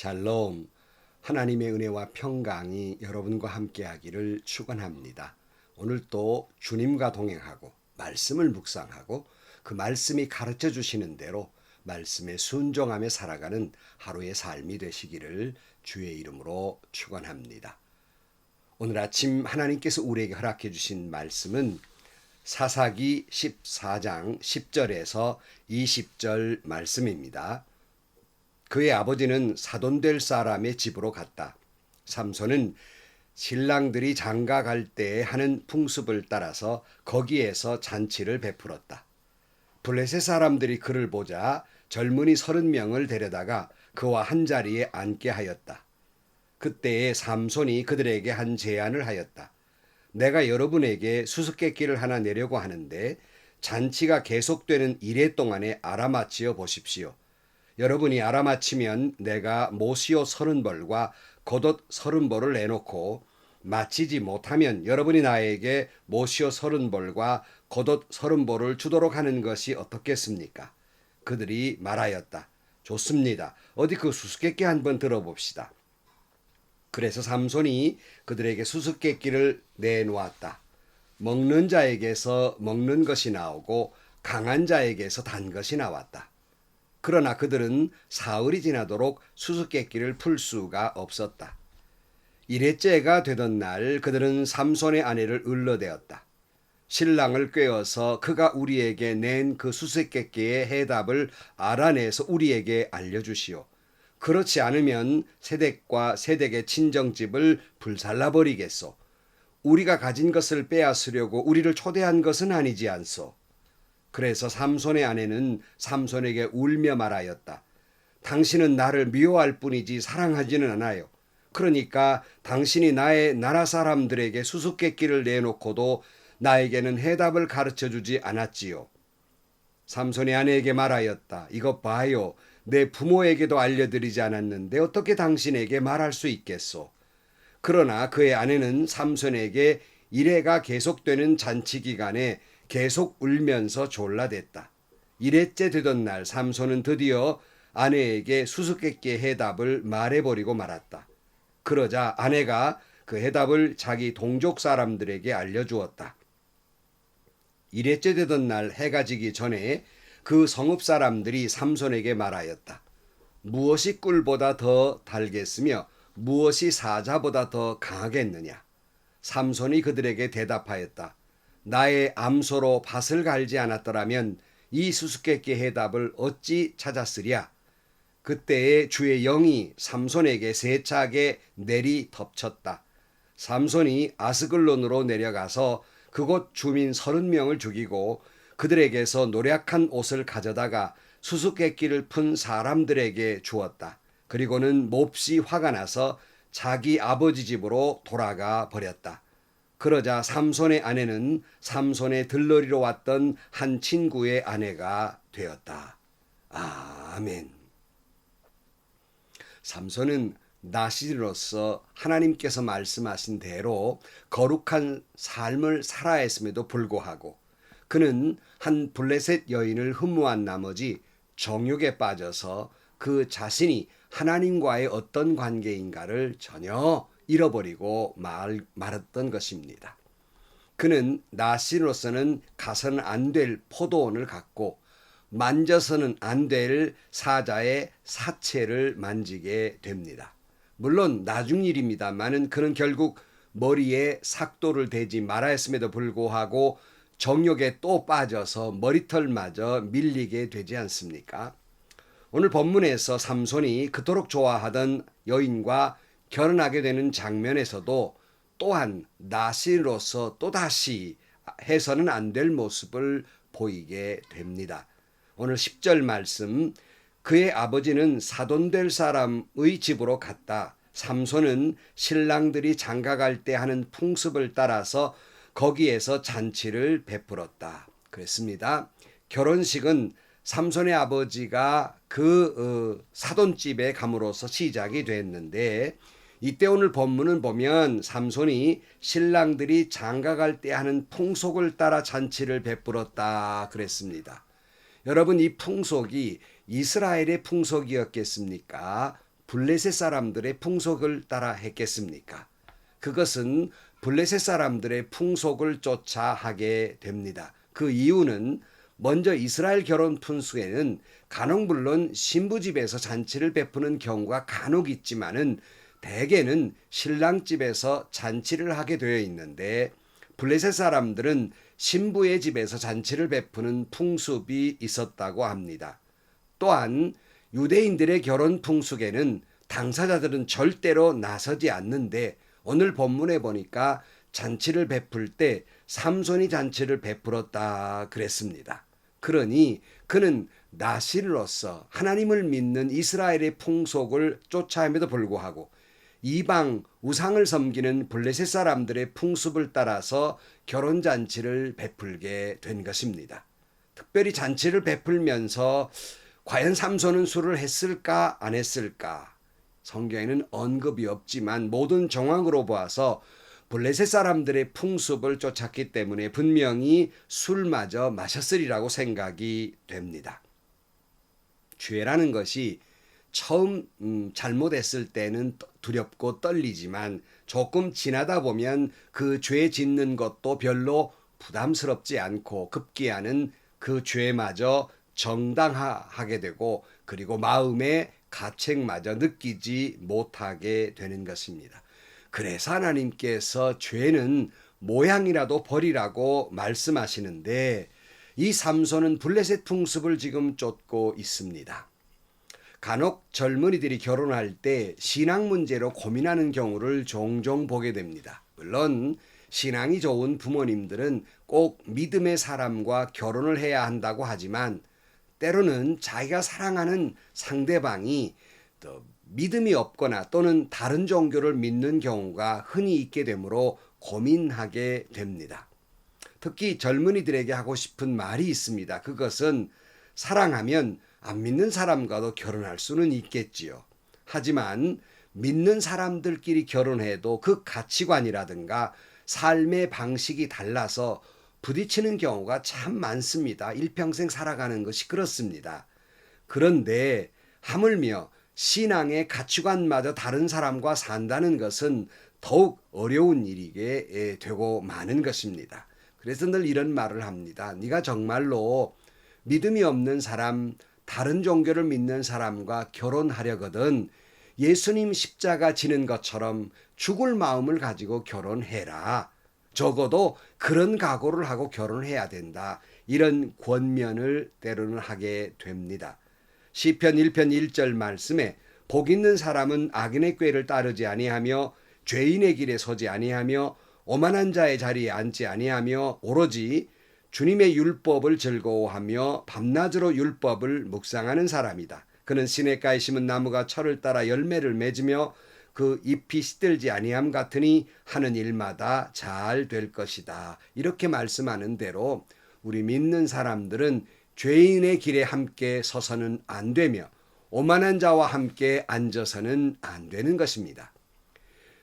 샬롬. 하나님의 은혜와 평강이 여러분과 함께하기를 축원합니다. 오늘 또 주님과 동행하고 말씀을 묵상하고 그 말씀이 가르쳐 주시는 대로 말씀에 순종하며 살아가는 하루의 삶이 되시기를 주의 이름으로 축원합니다. 오늘 아침 하나님께서 우리에게 허락해 주신 말씀은 사사기 14장 10절에서 20절 말씀입니다. 그의 아버지는 사돈될 사람의 집으로 갔다. 삼손은 신랑들이 장가 갈때 하는 풍습을 따라서 거기에서 잔치를 베풀었다. 블레셋 사람들이 그를 보자 젊은이 서른 명을 데려다가 그와 한 자리에 앉게 하였다. 그때에 삼손이 그들에게 한 제안을 하였다. 내가 여러분에게 수수께끼를 하나 내려고 하는데 잔치가 계속되는 이래 동안에 알아맞히어 보십시오. 여러분이 알아맞히면 내가 모시오 서른 벌과 겉옷 서른 벌을 내놓고 마치지 못하면 여러분이 나에게 모시오 서른 벌과 겉옷 서른 벌을 주도록 하는 것이 어떻겠습니까? 그들이 말하였다. 좋습니다. 어디 그 수수께끼 한번 들어봅시다. 그래서 삼손이 그들에게 수수께끼를 내놓았다. 먹는 자에게서 먹는 것이 나오고 강한 자에게서 단 것이 나왔다. 그러나 그들은 사흘이 지나도록 수수께끼를 풀 수가 없었다. 일회째가 되던 날 그들은 삼손의 아내를 을러대었다. 신랑을 꿰어서 그가 우리에게 낸 그 수수께끼의 해답을 알아내서 우리에게 알려주시오. 그렇지 않으면 세댁과 세댁의 친정집을 불살라 버리겠소. 우리가 가진 것을 빼앗으려고 우리를 초대한 것은 아니지 않소. 그래서 삼손의 아내는 삼손에게 울며 말하였다. 당신은 나를 미워할 뿐이지 사랑하지는 않아요. 그러니까 당신이 나의 나라 사람들에게 수수께끼를 내놓고도 나에게는 해답을 가르쳐 주지 않았지요. 삼손의 아내에게 말하였다. 이것 봐요. 내 부모에게도 알려드리지 않았는데 어떻게 당신에게 말할 수 있겠소? 그러나 그의 아내는 삼손에게 이래가 계속되는 잔치 기간에 계속 울면서 졸라댔다. 이래째 되던 날 삼손은 드디어 아내에게 수수께끼의 해답을 말해버리고 말았다. 그러자 아내가 그 해답을 자기 동족 사람들에게 알려주었다. 이래째 되던 날 해가 지기 전에 그 성읍 사람들이 삼손에게 말하였다. 무엇이 꿀보다 더 달겠으며 무엇이 사자보다 더 강하겠느냐? 삼손이 그들에게 대답하였다. 나의 암소로 밭을 갈지 않았더라면 이 수수께끼 해답을 어찌 찾았으랴? 그때에 주의 영이 삼손에게 세차게 내리 덮쳤다. 삼손이 아스글론으로 내려가서 그곳 주민 서른 명을 죽이고 그들에게서 노략한 옷을 가져다가 수수께끼를 푼 사람들에게 주었다. 그리고는 몹시 화가 나서 자기 아버지 집으로 돌아가 버렸다. 그러자 삼손의 아내는 삼손의 들러리로 왔던 한 친구의 아내가 되었다. 아멘. 삼손은 나시로서 하나님께서 말씀하신 대로 거룩한 삶을 살아야 했음에도 불구하고 그는 한 블레셋 여인을 흠모한 나머지 정욕에 빠져서 그 자신이 하나님과의 어떤 관계인가를 전혀 잃어버리고 말, 말았던 것입니다. 그는 나시로서는 가서는 안 될 포도원을 갖고 만져서는 안 될 사자의 사체를 만지게 됩니다. 물론 나중 일입니다만은 그는 결국 머리에 삭도를 대지 말아 했음에도 불구하고 정욕에 또 빠져서 머리털마저 밀리게 되지 않습니까? 오늘 본문에서 삼손이 그토록 좋아하던 여인과 결혼하게 되는 장면에서도 또한 나시로서 또다시 해서는 안 될 모습을 보이게 됩니다. 오늘 10절 말씀 그의 아버지는 사돈될 사람의 집으로 갔다. 삼손은 신랑들이 장가갈 때 하는 풍습을 따라서 거기에서 잔치를 베풀었다. 그랬습니다. 결혼식은 삼손의 아버지가 그 어, 사돈집에 감으로써 시작이 됐는데 이때 오늘 본문은 보면 삼손이 신랑들이 장가갈 때 하는 풍속을 따라 잔치를 베풀었다 그랬습니다. 여러분 이 풍속이 이스라엘의 풍속이었겠습니까? 블레셋 사람들의 풍속을 따라 했겠습니까? 그것은 블레셋 사람들의 풍속을 쫓아 하게 됩니다. 그 이유는 먼저 이스라엘 결혼 풍속에는 간혹 물론 신부 집에서 잔치를 베푸는 경우가 간혹 있지만은 대개는 신랑 집에서 잔치를 하게 되어 있는데 블레셋 사람들은 신부의 집에서 잔치를 베푸는 풍습이 있었다고 합니다. 또한 유대인들의 결혼 풍속에는 당사자들은 절대로 나서지 않는데 오늘 본문에 보니까 잔치를 베풀 때 삼손이 잔치를 베풀었다 그랬습니다. 그러니 그는 나실로서 하나님을 믿는 이스라엘의 풍속을 쫓아함에도 불구하고 이방 우상을 섬기는 블레셋 사람들의 풍습을 따라서 결혼 잔치를 베풀게 된 것입니다. 특별히 잔치를 베풀면서 과연 삼손은 술을 했을까 안 했을까? 성경에는 언급이 없지만 모든 정황으로 보아서 블레셋 사람들의 풍습을 쫓았기 때문에 분명히 술마저 마셨으리라고 생각이 됩니다. 죄라는 것이 처음 음, 잘못했을 때는 두렵고 떨리지만 조금 지나다 보면 그 죄 짓는 것도 별로 부담스럽지 않고 급기야는 그 죄마저 정당화하게 되고 그리고 마음의 가책마저 느끼지 못하게 되는 것입니다. 그래서 하나님께서 죄는 모양이라도 버리라고 말씀하시는데 이 삼손은 블레셋 풍습을 지금 쫓고 있습니다. 간혹 젊은이들이 결혼할 때 신앙 문제로 고민하는 경우를 종종 보게 됩니다. 물론 신앙이 좋은 부모님들은 꼭 믿음의 사람과 결혼을 해야 한다고 하지만 때로는 자기가 사랑하는 상대방이 또 믿음이 없거나 또는 다른 종교를 믿는 경우가 흔히 있게 되므로 고민하게 됩니다. 특히 젊은이들에게 하고 싶은 말이 있습니다. 그것은 사랑하면 안 믿는 사람과도 결혼할 수는 있겠지요. 하지만 믿는 사람들끼리 결혼해도 그 가치관이라든가 삶의 방식이 달라서 부딪히는 경우가 참 많습니다. 일평생 살아가는 것이 그렇습니다. 그런데 하물며 신앙의 가치관마저 다른 사람과 산다는 것은 더욱 어려운 일이게 되고 마는 것입니다. 그래서 늘 이런 말을 합니다. 네가 정말로 믿음이 없는 사람, 다른 종교를 믿는 사람과 결혼하려거든 예수님 십자가 지는 것처럼 죽을 마음을 가지고 결혼해라. 적어도 그런 각오를 하고 결혼해야 된다. 이런 권면을 때로는 하게 됩니다. 시편 1편 1절 말씀에 복 있는 사람은 악인의 꾀를 따르지 아니하며 죄인의 길에 서지 아니하며 오만한 자의 자리에 앉지 아니하며 오로지 주님의 율법을 즐거워하며 밤낮으로 율법을 묵상하는 사람이다. 그는 시냇가에 심은 나무가 철을 따라 열매를 맺으며 그 잎이 시들지 아니함 같으니 하는 일마다 잘 될 것이다. 이렇게 말씀하는 대로 우리 믿는 사람들은 죄인의 길에 함께 서서는 안 되며 오만한 자와 함께 앉아서는 안 되는 것입니다.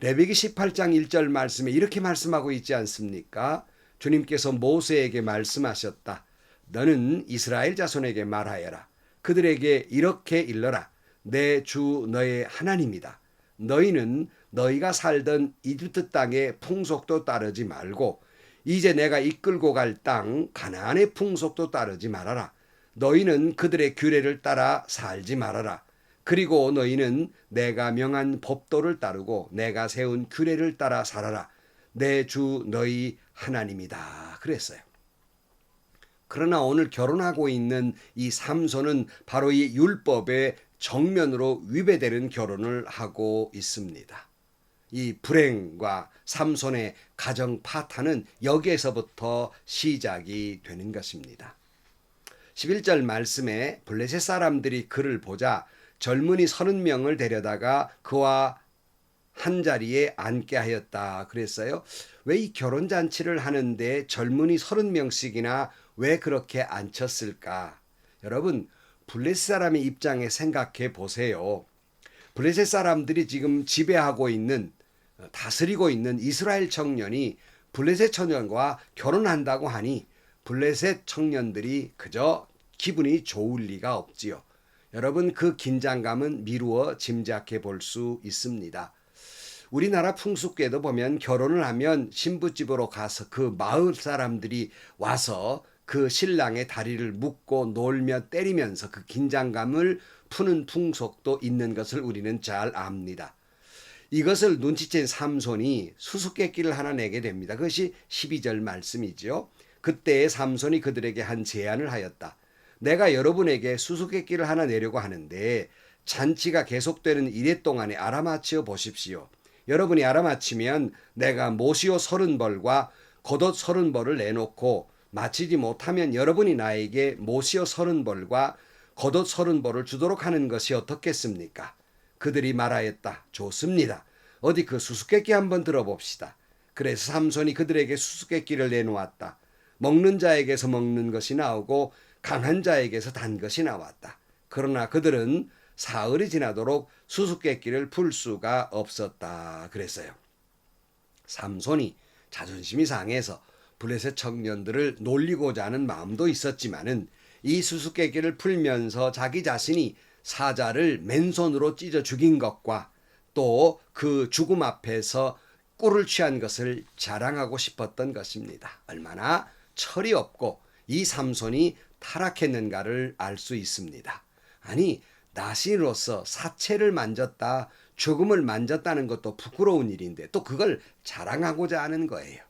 레위기 18장 1절 말씀에 이렇게 말씀하고 있지 않습니까? 주님께서 모세에게 말씀하셨다. 너는 이스라엘 자손에게 말하여라. 그들에게 이렇게 일러라. 내 주 너의 하나님이다. 너희는 너희가 살던 이집트 땅의 풍속도 따르지 말고 이제 내가 이끌고 갈 땅 가나안의 풍속도 따르지 말아라. 너희는 그들의 규례를 따라 살지 말아라. 그리고 너희는 내가 명한 법도를 따르고 내가 세운 규례를 따라 살아라. 내 주 너희 하나님이다. 그랬어요. 그러나 오늘 결혼하고 있는 이 삼손은 바로 이 율법의 정면으로 위배되는 결혼을 하고 있습니다. 이 불행과 삼손의 가정 파탄은 여기에서부터 시작이 되는 것입니다. 11절 말씀에 블레셋 사람들이 그를 보자 젊은이 서른 명을 데려다가 그와 한 자리에 앉게 하였다 그랬어요. 왜 이 결혼 잔치를 하는데 젊은이 서른 명씩이나 왜 그렇게 앉혔을까? 여러분 블레셋 사람의 입장에 생각해 보세요. 블레셋 사람들이 지금 지배하고 있는 다스리고 있는 이스라엘 청년이 블레셋 청년과 결혼한다고 하니 블레셋 청년들이 그저 기분이 좋을 리가 없지요. 여러분 그 긴장감은 미루어 짐작해 볼 수 있습니다. 우리나라 풍습계도 보면 결혼을 하면 신부집으로 가서 그 마을 사람들이 와서 그 신랑의 다리를 묶고 놀며 때리면서 그 긴장감을 푸는 풍속도 있는 것을 우리는 잘 압니다. 이것을 눈치챈 삼손이 수수께끼를 하나 내게 됩니다. 그것이 12절 말씀이지요. 그때의 삼손이 그들에게 한 제안을 하였다. 내가 여러분에게 수수께끼를 하나 내려고 하는데 잔치가 계속되는 이래 동안에 알아맞혀 보십시오. 여러분이 알아맞히면 내가 모시오 서른 벌과 겉옷 서른 벌을 내놓고 마치지 못하면 여러분이 나에게 모시오 서른 벌과 겉옷 서른 벌을 주도록 하는 것이 어떻겠습니까? 그들이 말하였다. 좋습니다. 어디 그 수수께끼 한번 들어봅시다. 그래서 삼손이 그들에게 수수께끼를 내놓았다. 먹는 자에게서 먹는 것이 나오고 강한 자에게서 단 것이 나왔다. 그러나 그들은 사흘이 지나도록 수수께끼를 풀 수가 없었다. 그랬어요. 삼손이 자존심이 상해서 블레셋 청년들을 놀리고자 하는 마음도 있었지만은 이 수수께끼를 풀면서 자기 자신이 사자를 맨손으로 찢어 죽인 것과 또 그 죽음 앞에서 꿀을 취한 것을 자랑하고 싶었던 것입니다. 얼마나 철이 없고 이 삼손이 타락했는가를 알 수 있습니다. 아니 나신으로서 사체를 만졌다, 죽음을 만졌다는 것도 부끄러운 일인데 또 그걸 자랑하고자 하는 거예요.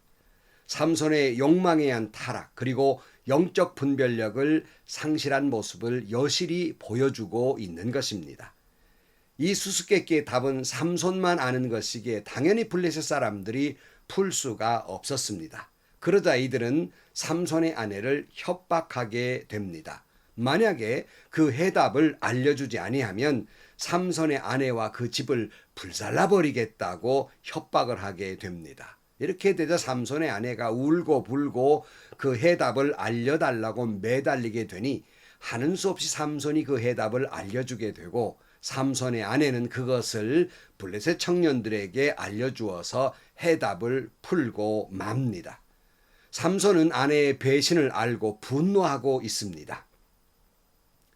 삼손의 욕망에 의한 타락 그리고 영적 분별력을 상실한 모습을 여실히 보여주고 있는 것입니다. 이 수수께끼의 답은 삼손만 아는 것이기에 당연히 블레셋 사람들이 풀 수가 없었습니다. 그러자 이들은 삼손의 아내를 협박하게 됩니다. 만약에 그 해답을 알려주지 아니하면 삼손의 아내와 그 집을 불살라 버리겠다고 협박을 하게 됩니다. 이렇게 되자 삼손의 아내가 울고 불고 그 해답을 알려달라고 매달리게 되니 하는 수 없이 삼손이 그 해답을 알려주게 되고 삼손의 아내는 그것을 블레셋 청년들에게 알려주어서 해답을 풀고 맙니다. 삼손은 아내의 배신을 알고 분노하고 있습니다.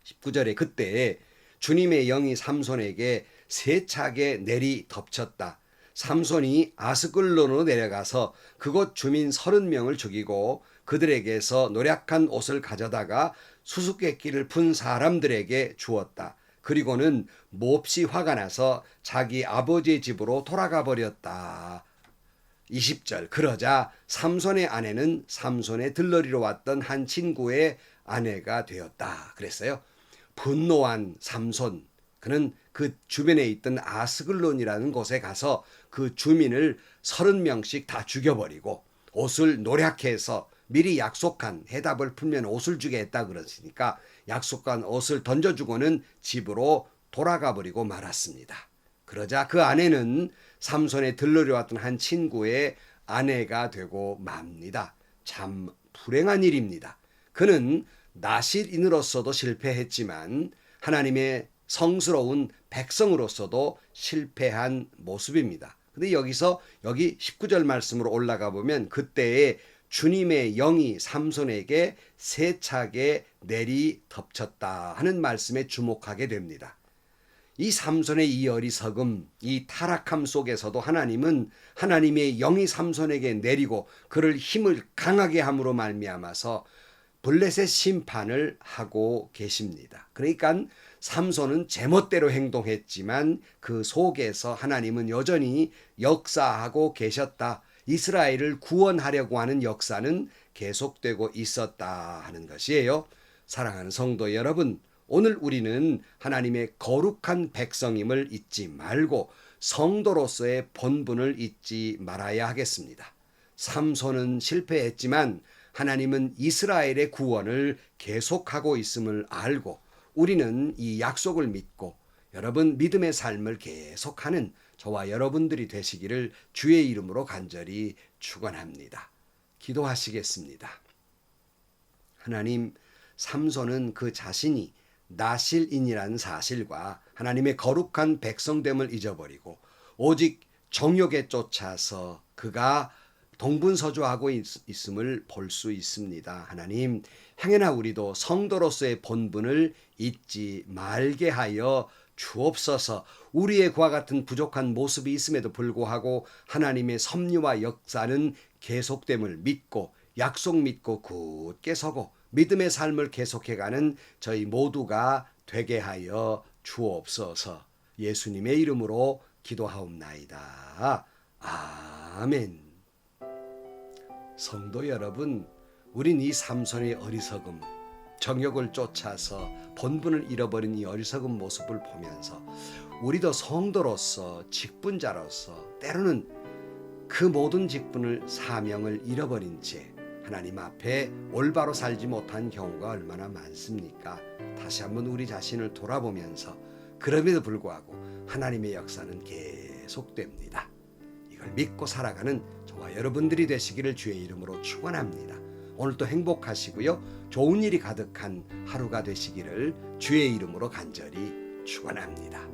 19절에 그때 주님의 영이 삼손에게 세차게 내리 덮쳤다. 삼손이 아스글론으로 내려가서 그곳 주민 서른 명을 죽이고 그들에게서 노략한 옷을 가져다가 수수께끼를 푼 사람들에게 주었다. 그리고는 몹시 화가 나서 자기 아버지의 집으로 돌아가 버렸다. 20절 그러자 삼손의 아내는 삼손의 들러리로 왔던 한 친구의 아내가 되었다. 그랬어요. 분노한 삼손 그는 그 주변에 있던 아스글론이라는 곳에 가서 그 주민을 서른 명씩 다 죽여버리고 옷을 노략해서 미리 약속한 해답을 풀면 옷을 주게 했다 그러시니까 약속한 옷을 던져주고는 집으로 돌아가 버리고 말았습니다. 그러자 그 아내는 삼손에 들러려왔던 한 친구의 아내가 되고 맙니다. 참 불행한 일입니다. 그는 나실인으로서도 실패했지만 하나님의 성스러운 백성으로서도 실패한 모습입니다. 근데 여기서 여기 19절 말씀으로 올라가 보면 그때에 주님의 영이 삼손에게 세차게 내리 덮쳤다 하는 말씀에 주목하게 됩니다. 이 삼손의 이 어리석음, 이 타락함 속에서도 하나님은 하나님의 영이 삼손에게 내리고 그를 힘을 강하게 함으로 말미암아서 블레셋 심판을 하고 계십니다. 그러니까 삼손은 제멋대로 행동했지만 그 속에서 하나님은 여전히 역사하고 계셨다. 이스라엘을 구원하려고 하는 역사는 계속되고 있었다 하는 것이에요. 사랑하는 성도 여러분, 오늘 우리는 하나님의 거룩한 백성임을 잊지 말고 성도로서의 본분을 잊지 말아야 하겠습니다. 삼손은 실패했지만 하나님은 이스라엘의 구원을 계속하고 있음을 알고 우리는 이 약속을 믿고 여러분 믿음의 삶을 계속하는 저와 여러분들이 되시기를 주의 이름으로 간절히 축원합니다. 기도하시겠습니다. 하나님 삼손은 그 자신이 나실인이라는 사실과 하나님의 거룩한 백성됨을 잊어버리고 오직 정욕에 쫓아서 그가 동분서주하고 있, 있음을 볼 수 있습니다. 하나님, 행여나 우리도 성도로서의 본분을 잊지 말게 하여 주옵소서. 우리의 그와 같은 부족한 모습이 있음에도 불구하고 하나님의 섭리와 역사는 계속됨을 믿고 약속 믿고 굳게 서고 믿음의 삶을 계속해가는 저희 모두가 되게 하여 주옵소서. 예수님의 이름으로 기도하옵나이다. 아멘. 성도 여러분, 우린 이 삼손의 어리석음, 정욕을 쫓아서 본분을 잃어버린 이 어리석은 모습을 보면서 우리도 성도로서 직분자로서 때로는 그 모든 직분을 사명을 잃어버린 채 하나님 앞에 올바로 살지 못한 경우가 얼마나 많습니까? 다시 한번 우리 자신을 돌아보면서 그럼에도 불구하고 하나님의 역사는 계속됩니다. 이걸 믿고 살아가는 저와 여러분들이 되시기를 주의 이름으로 축원합니다. 오늘도 행복하시고요. 좋은 일이 가득한 하루가 되시기를 주의 이름으로 간절히 축원합니다.